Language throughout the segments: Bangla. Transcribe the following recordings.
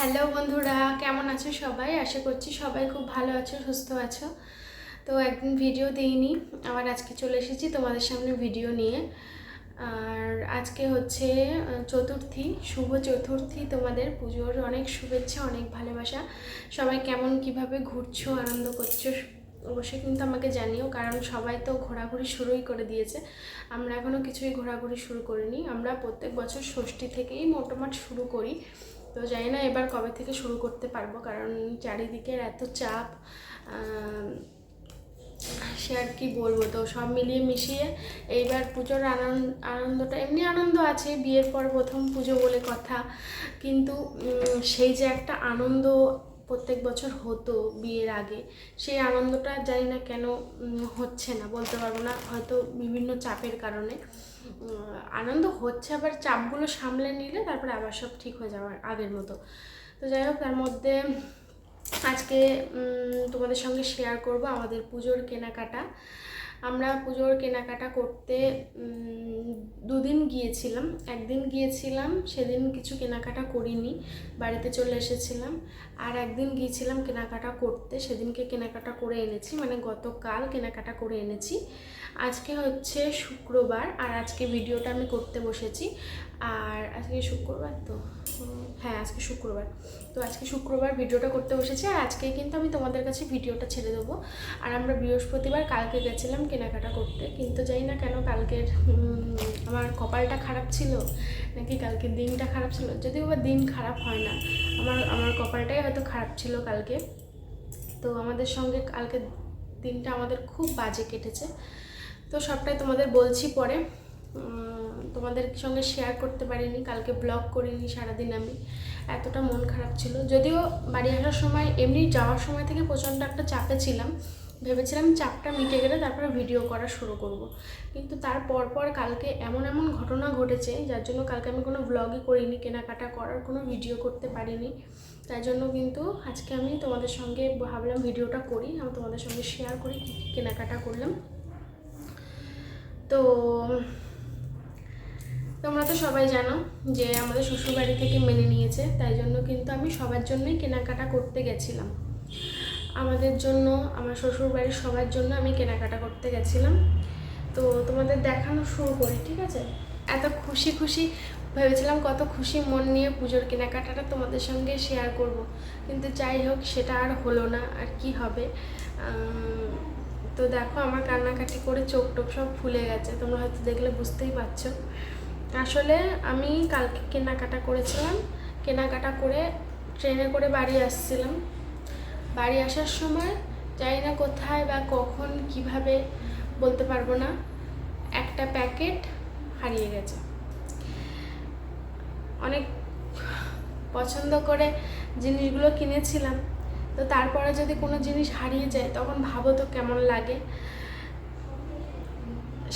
হ্যালো বন্ধুরা, কেমন আছো সবাই? আশা করছি সবাই খুব ভালো আছো, সুস্থ আছো। তো একদিন ভিডিও দিইনি, আবার আজকে চলে এসেছি তোমাদের সামনে ভিডিও নিয়ে। আর আজকে হচ্ছে চতুর্থী, শুভ চতুর্থী তোমাদের, পুজোর অনেক শুভেচ্ছা, অনেক ভালোবাসা। সবাই কেমন, কীভাবে ঘুরছো, আনন্দ করছ, অবশ্যই কিন্তু আমাকে জানিও, কারণ সবাই তো ঘোরাঘুরি শুরুই করে দিয়েছে। আমরা এখনও কিছুই ঘোরাঘুরি শুরু করিনি। আমরা প্রত্যেক বছর ষষ্ঠী থেকেই মোটামুটি শুরু করি। তো জানি না এবার কবে থেকে শুরু করতে পারব, কারণ চারিদিকের এত চাপ সে আর কি বলব? তো সব মিলিয়ে মিশিয়ে এইবার পুজোর আনন্দ, আনন্দটা, এমনি আনন্দ আছে, বিয়ের পর প্রথম পুজো বলে কথা, কিন্তু সেই যে একটা আনন্দ প্রত্যেক বছর হতো বিয়ের আগে। সেই আনন্দটা জানি না কেন হচ্ছে না, বলতে পারব না। হয়তো বিভিন্ন চাপের কারণে। আনন্দ হচ্ছে, আবার চাপগুলো সামলে নিলে তারপরে আবার সব ঠিক হয়ে যাওয়ার আগের মতো। তো যাই হোক, তার মধ্যে আজকে তোমাদের সঙ্গে শেয়ার করব আমাদের পুজোর কেনাকাটা। আমরা পুজোর কেনাকাটা করতে দুদিন গিয়েছিলাম। একদিন গিয়েছিলাম, সেদিন কিছু কেনাকাটা করিনি, বাড়িতে চলে এসেছিলাম। আর একদিন গিয়েছিলাম কেনাকাটা করতে, সেদিনকে কেনাকাটা করে এনেছি মানে গতকাল কেনাকাটা করে এনেছি। আজকে হচ্ছে শুক্রবার, আর আজকে ভিডিওটা আমি করতে বসেছি। আর আজকে শুক্রবার তো। হ্যাঁ আজকে শুক্রবার। তো আজকে শুক্রবার ভিডিওটা করতে বসেছি, আর আজকে কিন্তু আমি তোমাদের কাছে ভিডিওটা ছেড়ে দেবো। আর আমরা বৃহস্পতিবার কালকে গেছিলাম কেনাকাটা করতে, কিন্তু জানি না কেন কালকের আমার কপালটা খারাপ ছিল, নাকি কালকের দিনটা খারাপ ছিল। যদিও বা দিন খারাপ হয় না, আমার আমার কপালটাই হয়তো খারাপ ছিল কালকে। তো আমাদের সঙ্গে কালকে দিনটা আমাদের খুব বাজে কেটেছে। তো সবটাই তোমাদের বলছি পরে। তোমাদের সঙ্গে শেয়ার করতে পারিনি, কালকে ব্লগ করিনি সারাদিন আমি। এতটা মন খারাপ ছিল। যদিও বাড়ি আসার সময়, এমনি যাওয়ার সময় থেকে প্রচণ্ড একটা চাপে ছিলাম। ভেবেছিলাম চাপটা মিটে গেলে তারপরে ভিডিও করা শুরু করব। কিন্তু তার পর কালকে এমন এমন ঘটনা ঘটেছে, যার জন্য কালকে আমি কোনো ব্লগই করিনি, কেনাকাটা করার কোনো ভিডিও করতে পারিনি। তাই জন্য কিন্তু আজকে আমি তোমাদের সঙ্গে ভাবলাম ভিডিওটা করি, আমি তোমাদের সঙ্গে শেয়ার করি কেনাকাটা করলাম। তো তোমরা তো সবাই জানো যে আমাদের শ্বশুরবাড়ি থেকে মেনে নিয়েছে, তাই জন্য কিন্তু আমি সবার জন্যই কেনাকাটা করতে গেছিলাম। আমাদের জন্য, আমার শ্বশুরবাড়ির সবার জন্য আমি কেনাকাটা করতে গেছিলাম। তো তোমাদের দেখানো শুরু করি, ঠিক আছে? এত খুশি খুশি, ভেবেছিলাম কত খুশি মন নিয়ে পুজোর কেনাকাটাটা তোমাদের সঙ্গে শেয়ার করব। কিন্তু যাই হোক, সেটা আর হলো না, আর কি হবে? তো দেখো, আমার কান্নাকাটি করে চোখ টোক সব ফুলে গেছে। তোমরা হয়তো দেখলে বুঝতেই পারছ। আসলে আমি কালকে কেনাকাটা করেছিলাম। কেনাকাটা করে ট্রেনে করে বাড়ি আসছিলাম। বাড়ি আসার সময় জানি না কোথায় বা কখন কীভাবে বলতে পারব না, একটা প্যাকেট হারিয়ে গেছে। অনেক পছন্দ করে জিনিসগুলো কিনেছিলাম। তো তারপরে যদি কোনো জিনিস হারিয়ে যায় তখন ভাবো তো কেমন লাগে।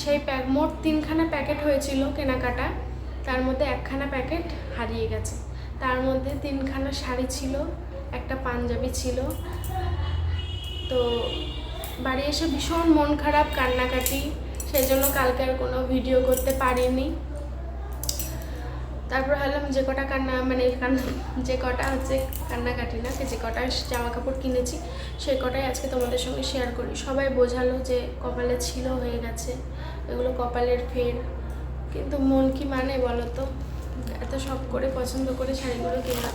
সেই প্যাক, মোট তিনখানা প্যাকেট হয়েছিল কেনাকাটা। তার মধ্যে একখানা প্যাকেট হারিয়ে গেছে। তার মধ্যে তিনখানা শাড়ি ছিল, একটা পাঞ্জাবি ছিল। তো বাড়ি এসে ভীষণ মন খারাপ, কান্নাকাটি। সেই জন্য কালকে আর কোনো ভিডিও করতে পারিনি। তারপর ভাবলাম যে কটা কান্না মানে কান্না, যে কটা হচ্ছে কান্নাকাটি না, যে কটা জামা কাপড় কিনেছি, সেই কটাই আজকে তোমাদের সঙ্গে শেয়ার করি। সবাই বোঝালো যে কপালে ছিল হয়ে গেছে, এগুলো কপালের ফের। কিন্তু মন কি মানে বলো তো? এত সব করে পছন্দ করে শাড়িগুলো কিনলাম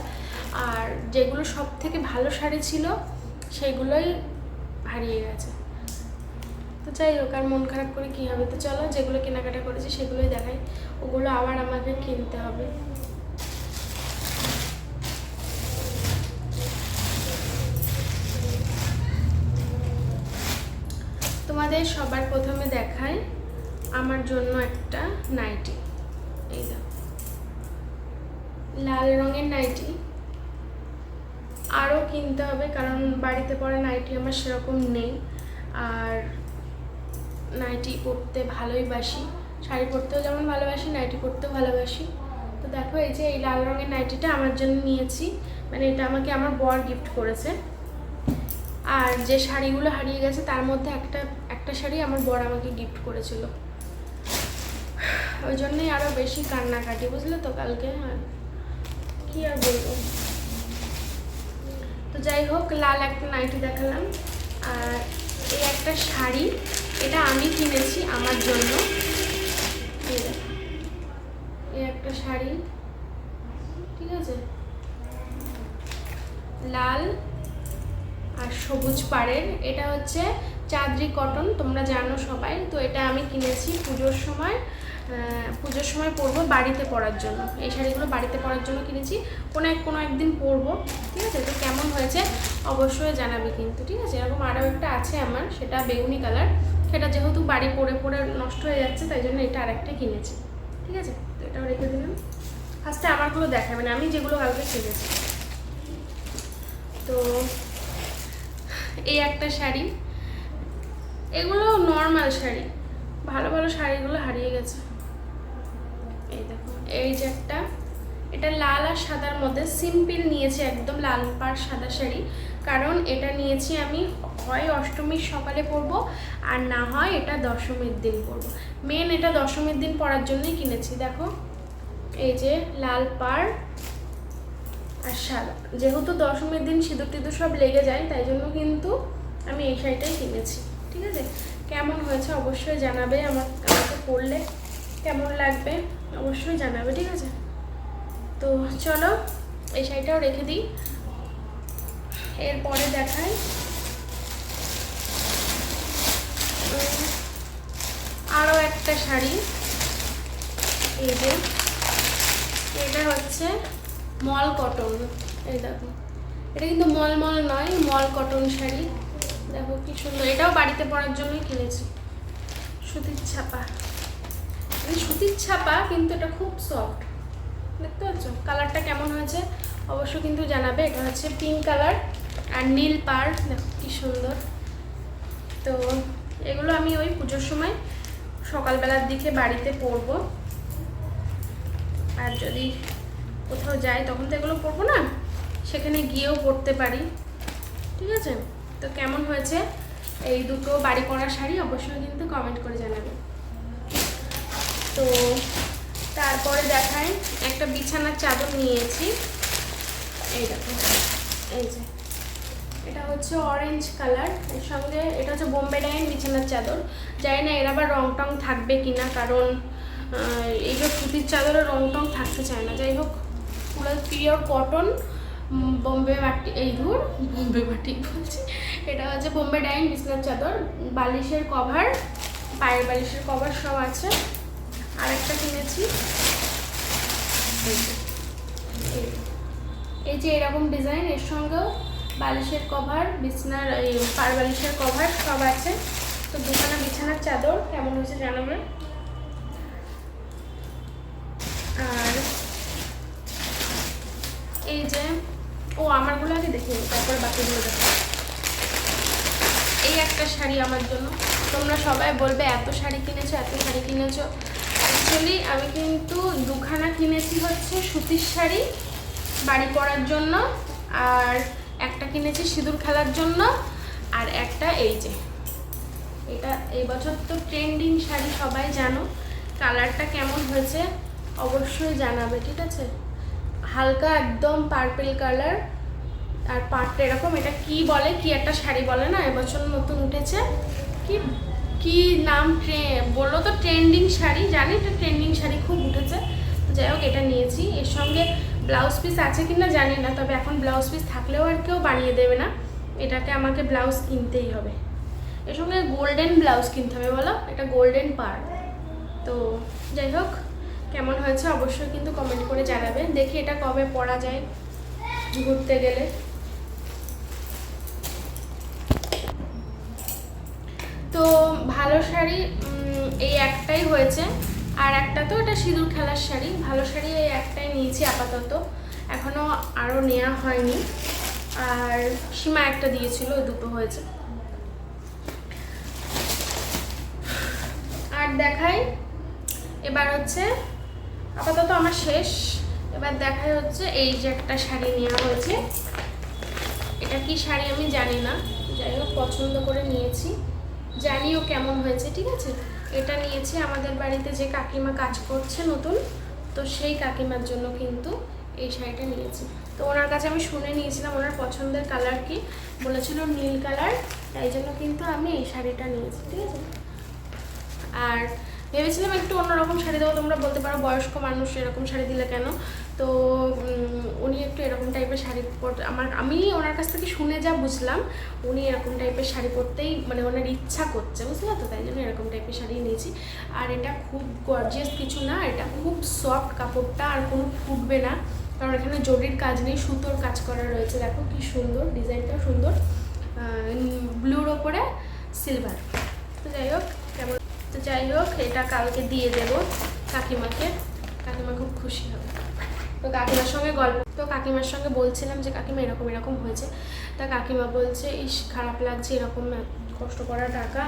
আর যেগুলো সব থেকে ভালো শাড়ি ছিল, সেগুলোই হারিয়ে গেছে। তো যাই হোক, আর মন খারাপ করে কী হবে? তো চলো, যেগুলো কেনাকাটা করেছি, সেগুলোই দেখাই। ওগুলো আবার আমাকে কিনতে হবে। তোমাদের সবার প্রথমে দেখায় আমার জন্য একটা নাইটি। এই লাল রঙের নাইটি। আরও কিনতে হবে কারণ বাড়িতে পরে নাইটি আমার সেরকম নেই। আর নাইটি পরতে ভালোই বাসি। শাড়ি পরতেও যেমন ভালোবাসি, নাইটি পরতেও ভালোবাসি। তো দেখো, এই যে এই লাল রঙের নাইটিটা আমার জন্য নিয়েছি। মানে এটা আমাকে আমার বর গিফট করেছে। আর যে শাড়িগুলো হারিয়ে গেছে, তার মধ্যে একটা একটা শাড়ি আমার বর আমাকে গিফট করেছিল। ওই জন্যই আরও বেশি কান্নাকাটি, বুঝলে তো কালকে? আর কী আর বলব? তো যাই হোক, লাল একটা নাইটি দেখালাম। আর এই একটা শাড়ি, এটা আমি কিনেছি আমার জন্য। এই একটা শাড়ি। ঠিক আছে? লাল আর সবুজ পাড়ের। এটা হচ্ছে চাঁদরি কটন, তোমরা জানো সবাই। তো এটা আমি কিনেছি পুজোর সময়। পুজোর সময় পরবো বাড়িতে পরার জন্য। এই শাড়িগুলো বাড়িতে পরার জন্য কিনেছি। কোনো এক কোনো একদিন পরবো। ঠিক আছে? তো কেমন হয়েছে অবশ্যই জানাবে কিন্তু। ঠিক আছে? এরকম আরও একটা আছে আমার, সেটা বেগুনি কালার। সেটা যেহেতু বাড়ি পরে পরে নষ্ট হয়ে যাচ্ছে, তাই জন্য এটা আরেকটা কিনেছি। ঠিক আছে? তো এটাও রেখে দিলাম। ফার্স্টে আমারগুলো দেখাবে মানে আমি যেগুলো কালকে কিনেছি। তো এই একটা শাড়ি। এগুলো নর্মাল শাড়ি। ভালো ভালো শাড়িগুলো হারিয়ে গেছে। এই দেখো, এই যে একটা। এটা লাল আর সাদার মধ্যে সিম্পল নিয়েছে একদম লাল পাড় সাদা শাড়ি। কারণ এটা নিয়েছি আমি, হয় অষ্টমীর সকালে পরবো, আর না হয় এটা দশমীর দিন পরবো। মেন এটা দশমীর দিন পরার জন্যই কিনেছি, দেখো। এই যে লাল পাড় আর সাদা যেহেতু দশমীর দিন সিঁদুর টিঁদুর সব লেগে যায়, তাই জন্য কিন্তু আমি এই শাড়িটাই কিনেছি, ঠিক আছে? কেমন হয়েছে অবশ্যই জানাবে, আমার আমাকে পড়লে কেমন লাগবে অবশ্যই জানাবে, ঠিক আছে? তো চলো, এই শাড়িটাও রেখে দিই। এরপরে দেখাই। আরও একটা শাড়ি। এই যে, এটা হচ্ছে মল কটন। এই দেখো, এটা কিন্তু মল মল নয়, মল কটন শাড়ি। দেখো কি সুন্দর, এটাও বাড়িতে পরার জন্যই কিনেছি। সুতির ছাপা। মানে সুতির ছাপা, কিন্তু এটা খুব সফট দেখতে পাচ্ছ? কালারটা কেমন হয়েছে? অবশ্য কিন্তু জানাবে, এটা হচ্ছে পিঙ্ক কালার আর নীল পাড়, দেখো কি সুন্দর। তো এগুলো আমি ওই পুজোর সময় সকালবেলার দিকে বাড়িতে পরবো। আর যদি কোথাও যাই, তখন তো এগুলো পরবো না। সেখানে গিয়েও পরতে পারি। ঠিক আছে? তো কেমন হয়েছে? এই দুটো বাড়ি করা শাড়ি অবশ্যই কিন্তু কমেন্ট করে জানাবে। তো তারপরে দেখাই, একটা বিছানার চাদর নিয়েছি। এই দেখো, এই যে। এটা হচ্ছে অরেঞ্জ কালারের সঙ্গে এটা হচ্ছে বোম্বে ডাইন বিছানার চাদর। জানি না এর আবার রং টং থাকবে কিনা কারণ আহ, এইগুলো সুতির চাদরের রং টং থাকতে চায় না। যাই হোক পুরো পিওর কটন বোম্বে মাটি এই ধুর বোম্বে মাটি বলছি। এটা হচ্ছে বোম্বে ডাইন বিছানার চাদর বালিশের কভার পায়ের বালিশের কভার সব আছে। আর একটা কিনেছি। এই যে এরকম ডিজাইন এর সঙ্গেও বালিশের কভার, বিছনার, এই পার বালিশের কভার সব আছে। তো দুখানা বিছানার চাদর, কেমন হয়েছে জানাবে আর এই যে, ও আমারগুলো আগে দেখে তারপরে বাকিগুলো দেখো। এই একটা শাড়ি আমার জন্য। তোমরা সবাই বলবে, এত শাড়ি কিনেছো, এত শাড়ি কিনেছো। অ্যাকচুয়ালি আমি কিন্তু দুখানা কিনেছি হচ্ছে সুতির শাড়ি বাড়ি পরার জন্য। আর একটা কিনেছি সিঁদুর খেলার জন্য, আর একটা এই যে। এটা এই বছর তো ট্রেন্ডিং শাড়ি সবাই জানো। কালারটা কেমন হয়েছে অবশ্যই জানাবে, ঠিক আছে? হালকা একদম পার্পেল কালার আর পাটটা এরকম। এটা কি বলে? কি একটা শাড়ি বলে না? এবছর নতুন উঠেছে। কি কি নাম ট্রে, বলল তো ট্রেন্ডিং শাড়ি, জানি এটা ট্রেন্ডিং শাড়ি খুব উঠেছে। যাই হোক, এটা নিয়েছি। এর সঙ্গে ব্লাউজ পিস আছে কি না জানি না, তবে এখন ব্লাউজ পিস থাকলেও আর কেউ বানিয়ে দেবে না। এটাকে আমাকে ব্লাউজ কিনতেই হবে। এর সঙ্গে গোল্ডেন ব্লাউজ কিনতে হবে বলো, এটা গোল্ডেন পার তো যাই হোক, কেমন হয়েছে অবশ্যই কিন্তু কমেন্ট করে জানাবে। দেখি এটা কবে পরা যায় ঘুরতে গেলে। তো ভালো শাড়ি এই একটাই হয়েছে। আর একটা তো এটা সিঁদুর খেলার শাড়ি, ভালো শাড়ি এই একটাই নিয়েছি আপাতত। এখনও আরও নেওয়া হয়নি। আর সীমা একটা দিয়েছিল, ওই দুটো হয়েছে। আর দেখাই, এবার হচ্ছে, আপাতত আমার শেষ। এবার দেখাই হচ্ছে এই যে একটা শাড়ি নেওয়া হয়েছে। এটা কি শাড়ি আমি জানি না। যাই হোক, পছন্দ করে নিয়েছি। জানিও কেমন হয়েছে, ঠিক আছে? এটা নিয়েছি। আমাদের বাড়িতে যে কাকিমা কাজ করছে নতুন, তো সেই কাকিমার জন্য কিন্তু এই শাড়িটা নিয়েছি। তো ওনার কাছে আমি শুনে নিয়েছিলাম ওনার পছন্দের কালার কি। বলেছিল নীল কালার, তাই জন্য কিন্তু আমি এই শাড়িটা নিয়েছি, ঠিক আছে? আর ভেবেছিলাম একটু অন্যরকম শাড়ি দেবো, তোমরা বলতে পারো বয়স্ক মানুষ এরকম শাড়ি দিলে কেন? তো উনি একটু এরকম টাইপের শাড়ি পরতে আমার আমি ওনার কাছ থেকে শুনে যা বুঝলাম, উনি এরকম টাইপের শাড়ি পরতেই মানে ওনার ইচ্ছা করছে, বুঝলে তো? তাই জন্য এরকম টাইপের শাড়ি নিয়েছি আর এটা খুব গর্জিয়াস কিছু না, এটা খুব সফট কাপড়টা, আর কোনো ফুটবে না। কারণ এখানে জরির কাজ নেই, সুতোর কাজ করা রয়েছে। দেখো কি সুন্দর ডিজাইনটা সুন্দর। ব্লুর ওপরে সিলভার তো যাই হোক তো যাই হোক এটা কালকে দিয়ে দেব কাকিমাকে। কাকিমা খুব খুশি হবে। তো কাকিমার সঙ্গে গল্প তো কাকিমার সঙ্গে বলছিলাম যে, কাকিমা, এরকম এরকম হয়েছে। তা কাকিমা বলছে, ইস, খারাপ লাগছে, এরকম কষ্ট করা টাকা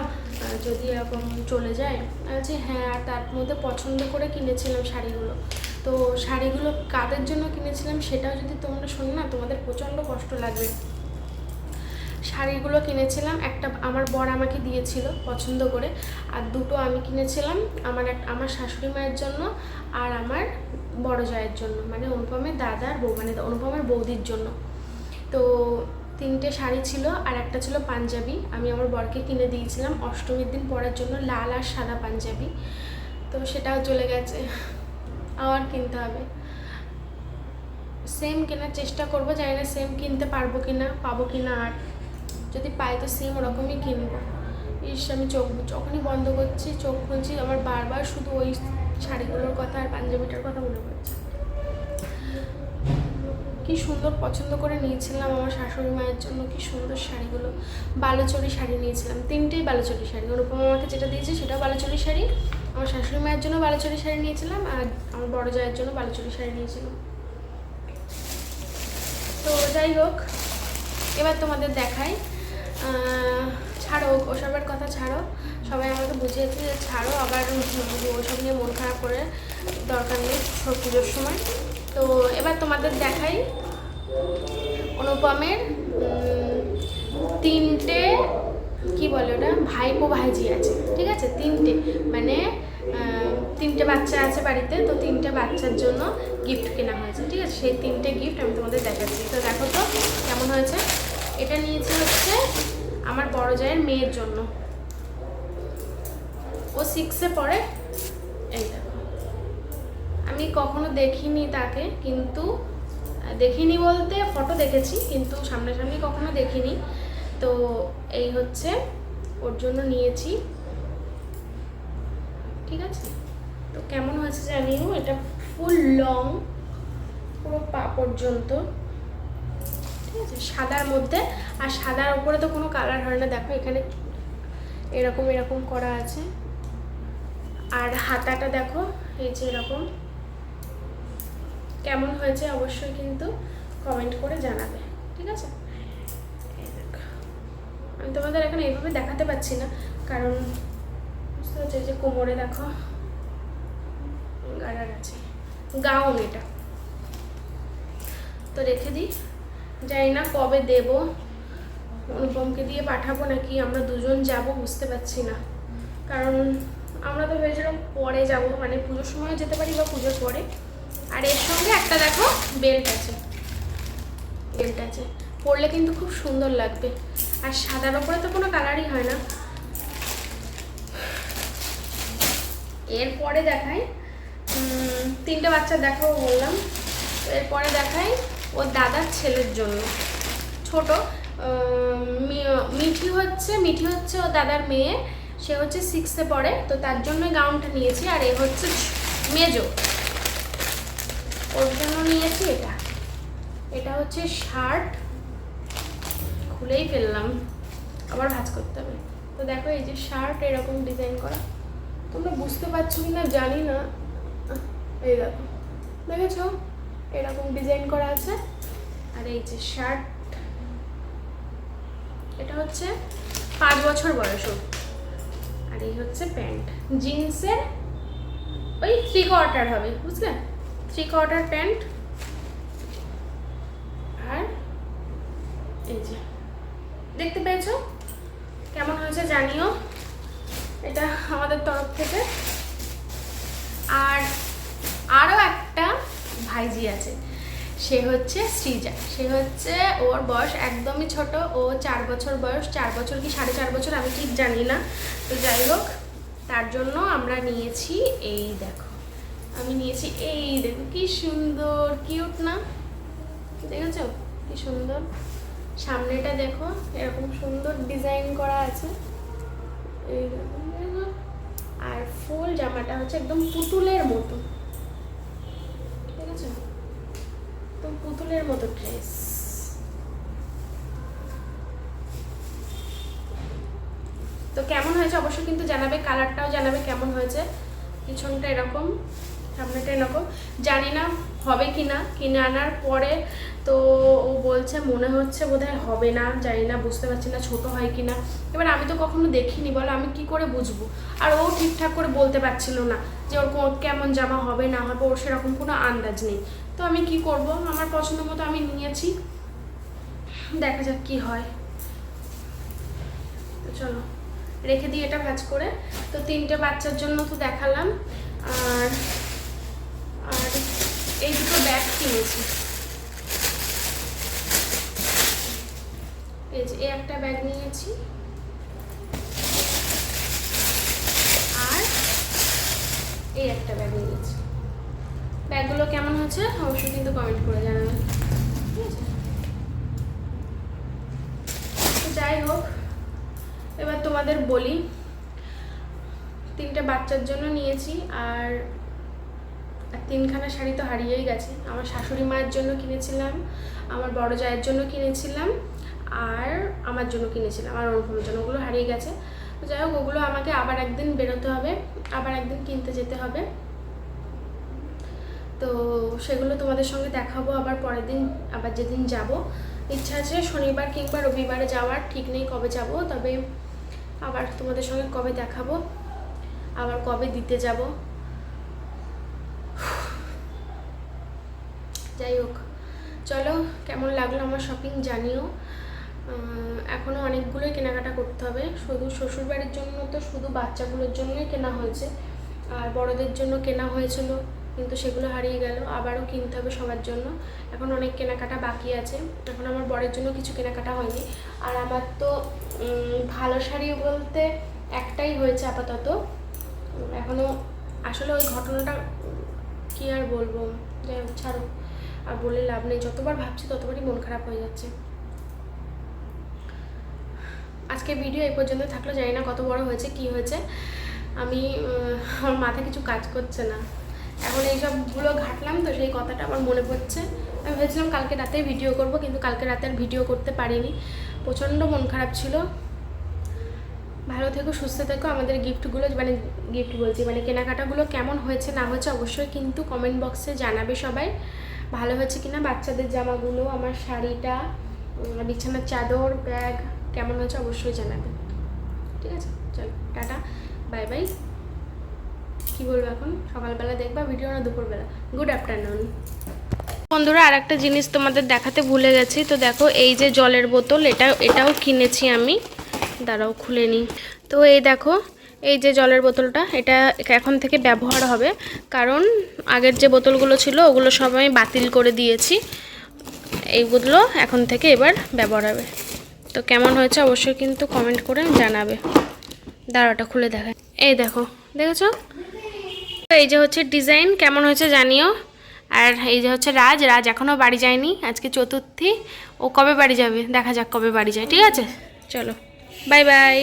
যদি এরকম চলে যায়। যে হ্যাঁ আর তার মধ্যে পছন্দ করে কিনেছিলাম শাড়িগুলো। তো শাড়িগুলো কাদের জন্য কিনেছিলাম, সেটাও যদি তোমরা শোনো না, তোমাদের প্রচণ্ড কষ্ট লাগবে। শাড়িগুলো কিনেছিলাম, একটা আমার বর আমাকে দিয়েছিল পছন্দ করে, আর দুটো আমি কিনেছিলাম আমার এক, আমার শাশুড়ি মায়ের জন্য আর আমার বড় জায়ের জন্য মানে অনুপমের দাদার বউ মানে অনুপমের বৌদির জন্য। তো তিনটে শাড়ি ছিল আর একটা ছিল পাঞ্জাবি, আমি আমার বরকে কিনে দিয়েছিলাম অষ্টমীর দিন পরার জন্য লাল আর সাদা পাঞ্জাবি। তো সেটাও চলে গেছে, আবার কিনতে হবে। সেম কেনার চেষ্টা করব, জানি না সেম কিনতে পারব কি না পাবো কি না আর যদি পাই তো সেম ওরকমই কিনবো। ইস আমি চোখ যখনই বন্ধ করছি চোখ খুলছি আমার বারবার শুধু ওই শাড়িগুলোর কথা আর পাঞ্জাবিটার কথা মনে পড়ছে। কি সুন্দর পছন্দ করে নিয়েছিলাম আমার শাশুড়ি মায়ের জন্য কি সুন্দর শাড়িগুলো। বালুচরি শাড়ি নিয়েছিলাম তিনটেই বালুচরি শাড়ি। অনুপমা আমাকে যেটা দিয়েছে সেটাও বালুচরি শাড়ি আমার শাশুড়ি মায়ের জন্য বালুচরি শাড়ি নিয়েছিলাম আর আমার বড় জায়ের জন্য বালুচরি শাড়ি নিয়েছিলাম। তো যাই হোক এবার তোমাদের আহ, ছাড়ো, ওসবের কথা ছাড়ো। সবাই আমাকে বুঝিয়েছে যে ছাড়ো, আবার ওসব নিয়ে মন খারাপ করে দরকার নেই পুজোর সময়। তো এবার তোমাদের দেখাই অনুপমের তিনটে, কি বলে ওটা? ভাইপো ভাইজি আছে, ঠিক আছে? তিনটে। মানে তিনটে বাচ্চা আছে বাড়িতে, তো তিনটে বাচ্চার জন্য গিফট কেনা হয়েছে, ঠিক আছে? সেই তিনটে গিফট আমি তোমাদের দেখাচ্ছি। তো দেখো তো কেমন হয়েছে। এটা নিয়েছি হচ্ছে আমার বড় জায়ের মেয়ের জন্য। ও সিক্সে পড়ে। এই আমি কখনো দেখিনি তাকে, কিন্তু দেখিনি বলতে ফটো দেখেছি, কিন্তু সামনাসামনি কখনো দেখিনি। তো এই হচ্ছে ওর জন্য নিয়েছি। ঠিক আছে? তো কেমন হয়েছে জানিও? এটা ফুল লং পুরো পা পর্যন্ত। ঠিক আছে? সাদার মধ্যে আর সাদার উপরে তো কোনো কালার হয় না। দেখো এখানে এরকম এরকম করা আছে। আর হাতাটা দেখো, এই যে এরকম। কেমন হয়েছে অবশ্যই কিন্তু কমেন্ট করে জানাবে, ঠিক আছে? আমি তোমাদের এখন এইভাবে দেখাতে পাচ্ছি না, কারণ বুঝতে পারছি যে কোমরে দেখো গাড়ার আছে। গাউন এটা। তো রেখে দিই। জানি না কবে দেব। অনুপমকে দিয়ে পাঠাবো নাকি? আমরা দুজন যাব, বুঝতে পারছি না। কারণ আমরা তো ভেবেছিলাম পরে যাব মানে পুজোর সময় যেতে পারি বা পুজোর পরে। আর এর সঙ্গে একটা দেখো বেল্ট আছে। বেল্ট আছে। পরলে কিন্তু খুব সুন্দর লাগবে। আর সাদার ওপরে তো কোনো কালারই হয় না। এরপরে দেখাই তিনটে বাচ্চা দেখাবো বললাম। এরপরে দেখাই ওর দাদার ছেলের জন্য। ছোট। মিঠি হচ্ছে মিঠি হচ্ছে ও দাদার মেয়ে। সে হচ্ছে সিক্সে পড়ে, তো তার জন্য গাউনটা নিয়েছি, আর এ হচ্ছে মেজো। ওর জন্য নিয়েছি এটা। এটা হচ্ছে শার্ট খুলেই ফেললাম। আবার ভাঁজ করতে হবে। তো দেখো এই যে শার্ট এরকম ডিজাইন করা। তোমরা বুঝতে পারছ কি না জানি না। এই দেখো। দেখেছ? এরকম ডিজাইন করা আছে। আর এই যে শার্ট এটা হচ্ছে পাঁচ বছর বয়স আর এই হচ্ছে প্যান্ট। জিন্সের ওই থ্রি কোয়ার্টার হবে বুঝলেন থ্রি কোয়ার্টার প্যান্ট। আর এই যে, দেখতে পেয়েছ? কেমন হয়েছে জানিও। এটা আমাদের তরফ থেকে। আর আরও একটা ভাইজি আছে। সে হচ্ছে সৃজা। সে হচ্ছে ওর বয়স একদমই ছোট। ও চার বছর বয়স। চার বছর কি সাড়ে চার বছর? আমি ঠিক জানি না। তো যাই হোক, তার জন্য আমরা নিয়েছি এই দেখো। আমি নিয়েছি এই দেখো, কি সুন্দর কিউট না? দেখেছ? কি সুন্দর। সামনেটা দেখো, এরকম সুন্দর ডিজাইন করা আছে। আর ফুল জামাটা হচ্ছে একদম পুতুলের মতো। ঠিক আছে? তো পুতুলের মতো ড্রেস তো কেমন হয়েছে অবশ্যই কিন্তু জানাবে কালারটাও জানাবে কেমন হয়েছে। পিছনটা এরকম, সামনেটা এরকম। জানি না হবে কি না কিনে আনার পরে তো ও বলছে মনে হচ্ছে বোধহয় হবে না, জানি না, বুঝতে পারছি না ছোট হয় কি না এবার আমি তো কখনো দেখিনি, বলো, আমি কি করে বুঝব? আর ও ঠিকঠাক করে বলতে পারছিল না যে ওর কেমন জামা হবে, না হবে, ওর সেরকম কোনো আন্দাজ নেই। তো আমি কি করব? আমার পছন্দ মতো আমি নিয়েছি। দেখা যাক কি হয়। তো চলো, রেখে দিই এটা ভাজ করে, তো তিনটে বাচ্চার জন্য তো দেখালাম। আর আর এই দুটো ব্যাগ কিনেছি। এই যে এই একটা ব্যাগ নিয়েছি। আর এই একটা ব্যাগ নিয়েছি। ব্যাগগুলো কেমন হচ্ছে, অবশ্যই কিন্তু কমেন্ট করে জানাবেন ঠিক আছে? যাই হোক, এবার তোমাদের বলি। তিনটে বাচ্চার জন্য নিয়েছি, আর তিনখানা শাড়ি তো হারিয়েই গেছে। আমার শাশুড়ি মায়ের জন্য কিনেছিলাম, আমার বড় জায়ের জন্য কিনেছিলাম, আর আমার জন্য কিনেছিলাম, আর অনুপমের জন্য। ওগুলো হারিয়ে গেছে। যাই হোক, ওগুলো আমাকে আবার একদিন বেরোতে হবে, আবার একদিন কিনতে যেতে হবে। তো সেগুলো তোমাদের সঙ্গে দেখাবো, আবার পরের দিন, আবার যেদিন যাব। ইচ্ছা আছে শনিবার কিংবা রবিবারে যাওয়ার, ঠিক নেই কবে যাব, তবে আবার তোমাদের সঙ্গে কবে দেখাবো, আবার কবে দিতে যাব। যাই হোক, চলো, কেমন লাগল আমার শপিং জানিও। এখনও অনেকগুলোই কেনাকাটা করতে হবে, শুধু শ্বশুরবাড়ির জন্য তো, শুধু বাচ্চাগুলোর জন্যই কেনা হয়েছে, আর বড়দের জন্য কেনা হয়েছিল। কিন্তু সেগুলো হারিয়ে গেল, আবারও কিনতে হবে সবার জন্য। এখন অনেক কেনাকাটা বাকি আছে। এখন আমার বরের জন্য কিছু কেনাকাটা হয়নি। আর আমার তো ভালো শাড়ি বলতে একটাই হয়েছে আপাতত। এখনও আসলে ওই ঘটনাটা কি আর বলব? যাই হোক ছাড়ো আর বলে লাভ নেই। যতবার ভাবছি ততবারই মন খারাপ হয়ে যাচ্ছে। আজকে ভিডিও এই পর্যন্ত থাকল। জানি না কত বড় হয়েছে, কি হয়েছে। আমি আমার মাথায় কিছু কাজ করছে না। এখন এইসবগুলো ঘাটলাম, তো সেই কথাটা আমার মনে পড়ছে। আমি ভেবেছিলাম কালকে রাতেই ভিডিও করব, কিন্তু কালকে রাতে আর ভিডিও করতে পারিনি। প্রচণ্ড মন খারাপ ছিল। ভালো থেকো, সুস্থ থেকো। আমাদের গিফটগুলো মানে গিফট বলছি মানে কেনাকাটাগুলো কেমন হয়েছে, না হয়েছে অবশ্যই কিন্তু কমেন্ট বক্সে জানাবে সবাই। ভালো হয়েছে কিনা? বাচ্চাদের জামাগুলো, আমার শাড়িটা বিছানার চাদর ব্যাগ কেমন হয়েছে অবশ্যই জানাবে। ঠিক আছে? চলো, টাটা। Bye bye. কি বলব এখন? সকালবেলা দেখবা ভিডিও না দুপুরবেলা। গুড আফটারনুন বন্ধুরা আর একটা জিনিস তোমাদের দেখাতে ভুলে গেছি। তো দেখো, এই যে জলের বোতল, এটা, এটাও কিনেছি আমি। দাঁড়াও, খুলে নিই। তো এই দেখো, এই যে জলের বোতলটা, এটা এখন থেকে ব্যবহার হবে। কারণ আগের যে বোতলগুলো ছিল, ওগুলো সব আমি বাতিল করে দিয়েছি। এইগুলো এখন থেকে এবার ব্যবহার হবে। তো কেমন হয়েছে অবশ্যই কিন্তু কমেন্ট করে জানাবে। দাঁড়াটা খুলে দেখায় এই দেখো, দেখেছ? এই যে হচ্ছে ডিজাইন কেমন হয়েছে জানিও। আর এই যে হচ্ছে রাজ রাজ এখনও বাড়ি যায়নি আজকে চতুর্থী। ও কবে বাড়ি যাবে? দেখা যাক কবে বাড়ি যায় ঠিক আছে? চলো বাই বাই।